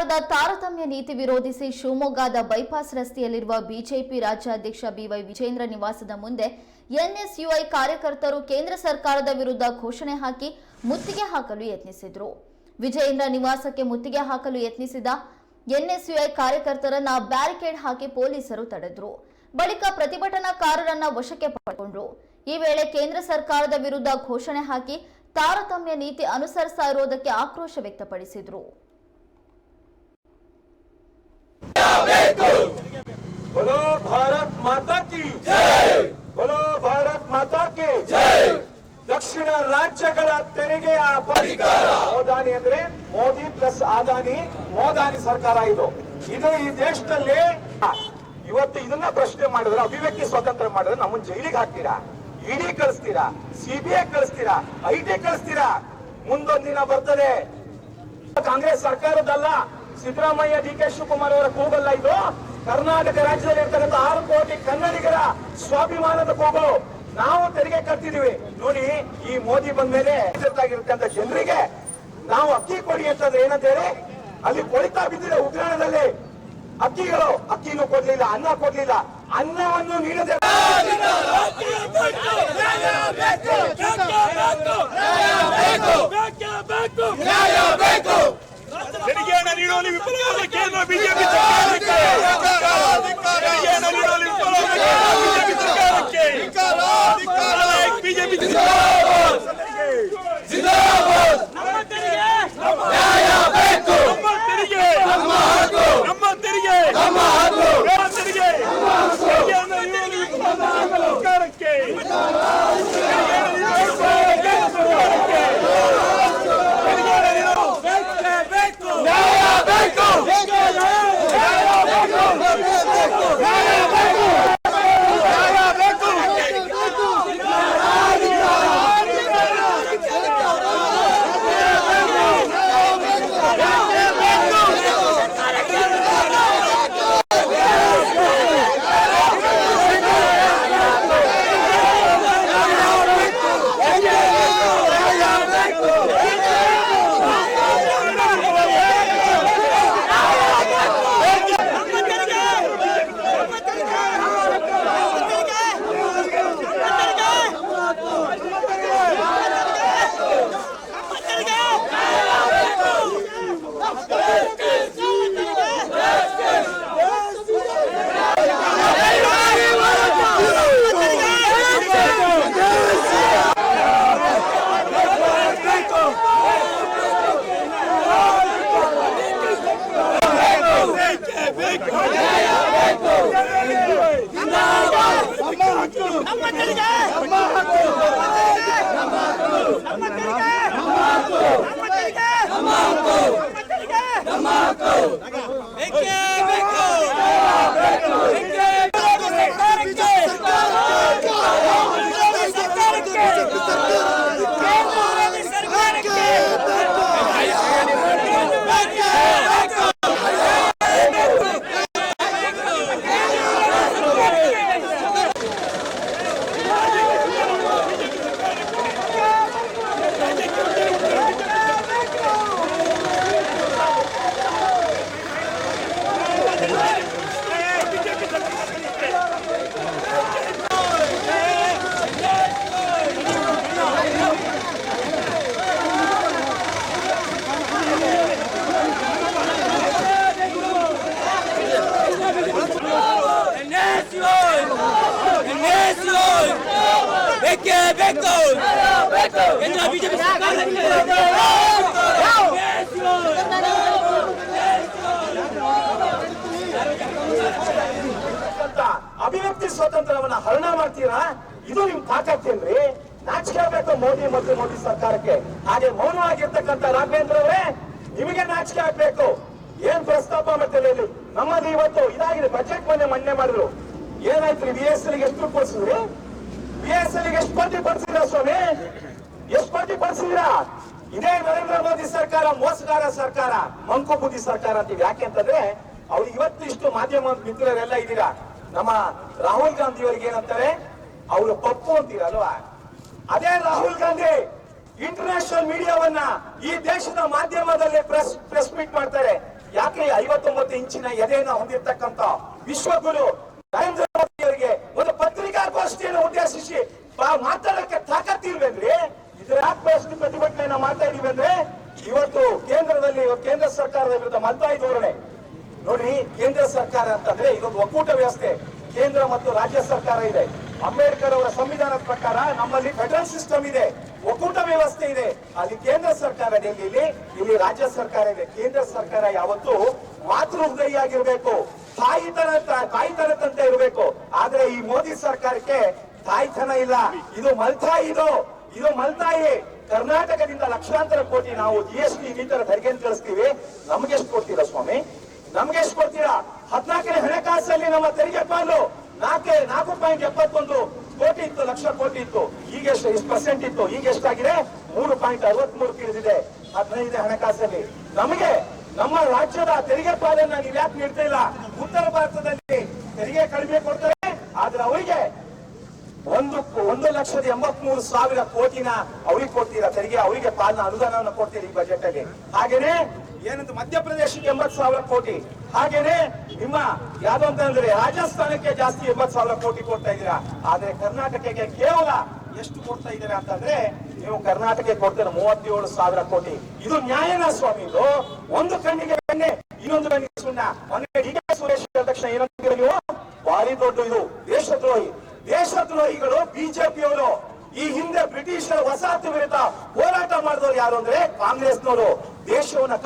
ಸರ್ಕಾರದ ತಾರತಮ್ಯ ನೀತಿ ವಿರೋಧಿಸಿ ಶಿವಮೊಗ್ಗದ ಬೈಪಾಸ್ ರಸ್ತೆಯಲ್ಲಿರುವ ಬಿಜೆಪಿ ರಾಜ್ಯಾಧ್ಯಕ್ಷ ಬಿವೈ ವಿಜೇಂದ್ರ ನಿವಾಸದ ಮುಂದೆ ಎನ್ಎಸ್ಯುಐ ಕಾರ್ಯಕರ್ತರು ಕೇಂದ್ರ ಸರ್ಕಾರದ ವಿರುದ್ಧ ಘೋಷಣೆ ಹಾಕಿ ಮುತ್ತಿಗೆ ಹಾಕಲು ಯತ್ನಿಸಿದ್ರು. ವಿಜಯೇಂದ್ರ ನಿವಾಸಕ್ಕೆ ಮುತ್ತಿಗೆ ಹಾಕಲು ಯತ್ನಿಸಿದ ಎನ್ಎಸ್ಯುಐ ಕಾರ್ಯಕರ್ತರನ್ನ ಬ್ಯಾರಿಕೇಡ್ ಹಾಕಿ ಪೊಲೀಸರು ತಡೆದ್ರು. ಬಳಿಕ ಪ್ರತಿಭಟನಾಕಾರರನ್ನ ವಶಕ್ಕೆ ಪಡೆಕೊಂಡ್ರು ಈ ವೇಳೆ ಕೇಂದ್ರ ಸರ್ಕಾರದ ವಿರುದ್ಧ ಘೋಷಣೆ ಹಾಕಿ ತಾರತಮ್ಯ ನೀತಿ ಅನುಸರಿಸ ಇರೋದಕ್ಕೆ ಆಕ್ರೋಶ ವ್ಯಕ್ತಪಡಿಸಿದ್ರು. बोलो भारत माता की बोलो ಭಾರತ್ ಮಾತಾ ಕಿ ದಕ್ಷಿಣ ರಾಜ್ಯಗಳ ತೆರಿಗೆಯ ಪರಿಹಾರ ಮೋದಾನಿ ಅಂದ್ರೆ ಮೋದಿ ಪ್ಲಸ್ ಆದಾನಿ ಮೋದಾನಿ ಸರ್ಕಾರ ಇದು ಇದು ಈ ದೇಶದಲ್ಲಿ ಇವತ್ತು ಇದನ್ನ ಪ್ರಶ್ನೆ ಮಾಡಿದ್ರೆ ಅಭಿವ್ಯಕ್ತಿ ಸ್ವಾತಂತ್ರ್ಯ ಮಾಡಿದ್ರೆ ನಮ್ಮನ್ನ ಜೈಲಿಗೆ ಹಾಕ್ತೀರಾ ಇಡಿ ಕಳಿಸ್ತೀರಾ ಸಿಬಿಐ ಕಳಿಸ್ತೀರಾ ಐ ಟಿ ಕಳಿಸ್ತೀರಾ ಮುಂದೊಂದ್ ದಿನ ಬರ್ತದೆ ಕಾಂಗ್ರೆಸ್ ಸರ್ಕಾರದಲ್ಲ ಸಿದ್ದರಾಮಯ್ಯ ಡಿ ಕೆ ಶಿವಕುಮಾರ್ ಅವರ ಕೂಗಲ್ಲ ಇದು. ಕರ್ನಾಟಕ ರಾಜ್ಯದಲ್ಲಿ ಇರ್ತಕ್ಕಂಥ ಆರು ಕೋಟಿ ಕನ್ನಡಿಗರ ಸ್ವಾಭಿಮಾನದ ಕೂಗು. ನಾವು ತೆರಿಗೆ ಕಟ್ತಿದೀವಿ. ನೋಡಿ, ಈ ಮೋದಿ ಬಂದ ಮೇಲೆ ಆಗಿರ್ತಕ್ಕಂಥ ಜನರಿಗೆ ನಾವು ಅಕ್ಕಿ ಕೊಡಿ ಅಂತಂದ್ರೆ ಏನಂತ ಹೇಳಿ ಅಲ್ಲಿ ಕೊಳಿತಾ ಬಿದ್ದಿದೆ ಉಗ್ರಾಣದಲ್ಲಿ. ಅಕ್ಕಿಗಳು, ಅಕ್ಕಿನೂ ಕೊಡ್ಲಿಲ್ಲ, ಅನ್ನ ಕೊಡ್ಲಿಲ್ಲ. ಅನ್ನವನ್ನು ನೀಡದೆ ನೀಡುವಲ್ಲಿ ವಿಫಲವಾದ ಬಿಜೆಪಿ ಸರ್ಕಾರಕ್ಕೆ. ಬಿಜೆಪಿ ಸರ್ಕಾರಕ್ಕೆ. ಬಿಜೆಪಿ ನಮ್ಮ ತೆರಿಗೆ ನಮ್ಮ ತೆರಿಗೆ ನಮ್ಮ ತೆರಿಗೆ ನಮ್ಮ ತೆರಿಗೆ ತೆರಿಗೆಯನ್ನು ನೀಡುವಲ್ಲಿ ವಿಫಲವಾದ ಸರ್ಕಾರಕ್ಕೆ ತೆರಿಗೆಯನ್ನು ನೀಡುವಲ್ಲಿ ವಿಫಲವಾದ ಕೇಂದ್ರ ಸರ್ಕಾರಕ್ಕೆ ತೆರಿಗೆಯನ್ನು ನೀಡಲು ಬೇಕೇ ಬೇಕು ಬೇಕೇ ಬೇಕು ನಮ್ಮ ತೆರಿಗೆ ನಮ್ಮ ಹಕ್ಕು ನಮ್ಮ ತೆರಿಗೆ ನಮ್ಮ ತೆರಿಗೆ ನಮ್ಮ ಹಕ್ಕು ನಮ್ಮ ತೆರಿಗೆ ನಮ್ಮ ಹಕ್ಕು ಬೇಕೇ ಬೇಕು ಬೇಕೇ ಬೇಕು ಸರ್ಕಾರಕ್ಕೆ ಸರ್ಕಾರಕ್ಕೆ ಕೇಂದ್ರದ ಸರ್ಕಾರಕ್ಕೆ ಬೇಕೇ ಬೇಕು ಬೇಕೇ ಕೇಂದ್ರ ಬಿಜೆಪಿ ಅಭಿವ್ಯಕ್ತಿ ಸ್ವಾತಂತ್ರ್ಯವನ್ನ ಹರಣ ಮಾಡ್ತೀರಾ? ಇದು ನಿಮ್ ತಾಕತ್ತೇನ್ರಿ? ನಾಚಿಕೆ ಆಗ್ಬೇಕು ಮೋದಿ ಮತ್ತು ಮೋದಿ ಸರ್ಕಾರಕ್ಕೆ. ಹಾಗೆ ಮೌನವಾಗಿರ್ತಕ್ಕಂಥ ರಾಘವೇಂದ್ರ ಅವರೇ ನಿಮಗೆ ನಾಚಿಕೆ ಆಗ್ಬೇಕು. ಏನ್ ಪ್ರಸ್ತಾಪ ಮತ್ತೆ ಇಲ್ಲಿ ನಮ್ಮದು ಇವತ್ತು ಇದಾಗಿದೆ ಬಜೆಟ್ ಮೊನ್ನೆ ಮನ್ನೆ ಮಾಡಿದ್ರು. ಏನಾಯ್ತು ಬಿ ಎಸ್ ಎಲ್ ಎಷ್ಟು ಕೊಡ್ಸಿದ್ರಿ? ಬಿ ಎಸ್ ಎಲ್ ಕೊಡ್ಸಿದ್ರ ಸ್ವಾಮಿ ಎಷ್ಟು ಇದೇ ನರೇಂದ್ರ ಮೋದಿ ಸರ್ಕಾರ, ಮೋಸಗಾರ ಸರ್ಕಾರ, ಮಂಕು ಬುದ್ಧಿ ಸರ್ಕಾರ ಅಂತೀವಿ. ಯಾಕೆ ಅಂತಂದ್ರೆ ಅವ್ರು ಇವತ್ತು ಇಷ್ಟು ಮಾಧ್ಯಮ ಮಿತ್ರರೆಲ್ಲ ಇದ್ದೀರಾ? ನಮ್ಮ ರಾಹುಲ್ ಗಾಂಧಿ ಅವರಿಗೆ ಏನಂತಾರೆ? ಅವರು ಪಪ್ಪು ಅಂತೀರಲ್ವಾ ಅದೇ ರಾಹುಲ್ ಗಾಂಧಿ ಇಂಟರ್ನ್ಯಾಷನಲ್ ಮೀಡಿಯಾವನ್ನ ಈ ದೇಶದ ಮಾಧ್ಯಮದಲ್ಲಿ ಪ್ರೆಸ್ ಪ್ರೆಸ್ ಮೀಟ್ ಮಾಡ್ತಾರೆ. ಯಾಕೆ ಐವತ್ತೊಂಬತ್ತು ಇಂಚಿನ ಎದೆಯನ್ನು ಹೊಂದಿರತಕ್ಕಂತ ವಿಶ್ವಗುರು ನರೇಂದ್ರ ಮೋದಿ ಅವರಿಗೆ ಒಂದು ಪತ್ರಿಕಾಗೋಷ್ಠಿಯನ್ನು ಮಾತಾಡಕ್ಕೆ ತಾಕತ್ತಿಲ್ವೇನ್ರಿ ಇದ್ರ ಯಾಕೆ ಅಷ್ಟು ಅಂದ್ರೆ ಇವತ್ತು ಕೇಂದ್ರದಲ್ಲಿ ಕೇಂದ್ರ ಸರ್ಕಾರದ ವಿರುದ್ಧ ಮಲ್ತಾಯಿ ಧೋರಣೆ. ನೋಡಿ, ಕೇಂದ್ರ ಸರ್ಕಾರ ಅಂತಂದ್ರೆ ಇದೊಂದು ಒಕ್ಕೂಟ ವ್ಯವಸ್ಥೆ. ಕೇಂದ್ರ ಮತ್ತು ರಾಜ್ಯ ಸರ್ಕಾರ ಇದೆ. ಅಂಬೇಡ್ಕರ್ ಅವರ ಸಂವಿಧಾನದ ಪ್ರಕಾರ ನಮ್ಮಲ್ಲಿ ಫೆಡರಲ್ ಸಿಸ್ಟಮ್ ಇದೆ. ಒಕ್ಕೂಟ ವ್ಯವಸ್ಥೆ ಇದೆ. ಅಲ್ಲಿ ಕೇಂದ್ರ ಸರ್ಕಾರ ಇಲ್ಲಿ ಇಲ್ಲಿ ರಾಜ್ಯ ಸರ್ಕಾರ ಇದೆ. ಕೇಂದ್ರ ಸರ್ಕಾರ ಯಾವತ್ತು ಮಾತೃ ಹೃದಯ ಆಗಿರ್ಬೇಕು. ತಾಯಿತನ ತಾಯಿತನದಂತ ಇರಬೇಕು. ಆದ್ರೆ ಈ ಮೋದಿ ಸರ್ಕಾರಕ್ಕೆ ತಾಯ್ತನ ಇಲ್ಲ. ಇದು ಮಲ್ತಾಯಿ ಇದು. ಇದು ಮಲ್ತಾಯಿ. ಕರ್ನಾಟಕದಿಂದ ಲಕ್ಷಾಂತರ ಕೋಟಿ ನಾವು ಜಿ ಎಸ್ ಟಿ ಇನ್ನಿತರ ತರ ತೆರಿಗೆ ಕಳಿಸ್ತೀವಿ. ನಮ್ಗೆ ಎಷ್ಟು ಕೊಡ್ತೀರಾ ಸ್ವಾಮಿ? ನಮ್ಗೆ ಎಷ್ಟು ಕೊಡ್ತೀರಾ? ಹದಿನಾಲ್ಕನೇ ಹಣಕಾಸಲ್ಲಿ ನಮ್ಮ ತೆರಿಗೆ ಪಾಲು. ನಾಲ್ಕೆ, ನಾಲ್ಕು ಪಾಯಿಂಟ್ ಎಪ್ಪತ್ತೊಂದು ಕೋಟಿ ಇತ್ತು, ಲಕ್ಷ ಕೋಟಿ ಇತ್ತು. ಈಗ ಎಷ್ಟು ಎಷ್ಟು ಪರ್ಸೆಂಟ್ ಇತ್ತು. ಈಗ ಎಷ್ಟಾಗಿದೆ ಮೂರು ಪಾಯಿಂಟ್ ಅರವತ್ಮೂರು ಇಳಿದಿದೆ ಹದಿನೈದನೇ ಹಣಕಾಸಲ್ಲಿ. ನಮಗೆ, ನಮ್ಮ ರಾಜ್ಯದ ತೆರಿಗೆ ಪಾಲನ್ನ ನೀವು ಯಾಕೆ ನೀಡ್ತಾ ಇಲ್ಲ? ಉತ್ತರ ಭಾರತದಲ್ಲಿ ತೆರಿಗೆ ಕಡಿಮೆ ಕೊಡ್ತಾರೆ. ಆದ್ರೆ ಅವರಿಗೆ ಒಂದು ಒಂದು ಲಕ್ಷದ ಎಂಬತ್ಮೂರು ಸಾವಿರ ಕೋಟಿನ ಅವ್ರಿಗೆ ಕೊಡ್ತೀರಾ? ತೆರಿಗೆ ಅವರಿಗೆ ಪಾಲನ ಅನುದಾನವನ್ನು ಕೊಡ್ತೀರಿ ಈ ಬಜೆಟ್ ಅಲ್ಲಿ? ಹಾಗೇನೆ ಏನಂತ ಮಧ್ಯಪ್ರದೇಶಕ್ಕೆ ಎಂಬತ್ ಸಾವಿರ ಕೋಟಿ. ಹಾಗೇನೆ ನಿಮ್ಮ ಯಾವ್ದು ಅಂತಂದ್ರೆ ರಾಜಸ್ಥಾನಕ್ಕೆ ಜಾಸ್ತಿ ಎಂಬತ್ ಸಾವಿರ ಕೋಟಿ ಕೊಡ್ತಾ ಇದ್ದೀರಾ. ಆದ್ರೆ ಕರ್ನಾಟಕಕ್ಕೆ ಕೇವಲ ಎಷ್ಟು ಕೊಡ್ತಾ ಇದ್ದೀರಾ ಅಂತಂದ್ರೆ ನೀವು ಕರ್ನಾಟಕಕ್ಕೆ ಕೊಡ್ತೀರ ಮೂವತ್ತೇಳು ಸಾವಿರ ಕೋಟಿ. ಇದು ನ್ಯಾಯನ ಸ್ವಾಮಿ ಇದು. ಒಂದು ಕಣ್ಣಿಗೆ ಬೆಣ್ಣೆ, ಇನ್ನೊಂದು ಕಣ್ಣಿಗೆ ಸುಣ್ಣ. ಮೊನ್ನೆ ಡಿ ಸುರೇಶ್ ತಕ್ಷಣ ಏನಂತೀರ ನೀವು? ಭಾರಿ ದೊಡ್ಡ ಇದು, ದೇಶದ್ರೋಹಿ. ದೇಶದ್ರೋಹಿಗಳು ಬಿಜೆಪಿಯವರು ಈ ಹಿಂದೆ ಬ್ರಿಟಿಷರ ವಸಾಹತು ವಿರುದ್ಧ ಹೋರಾಟ ಮಾಡಿದವರು ಯಾರು ಅಂದ್ರೆ ಕಾಂಗ್ರೆಸ್ನವರು. ದೇಶವನ್ನ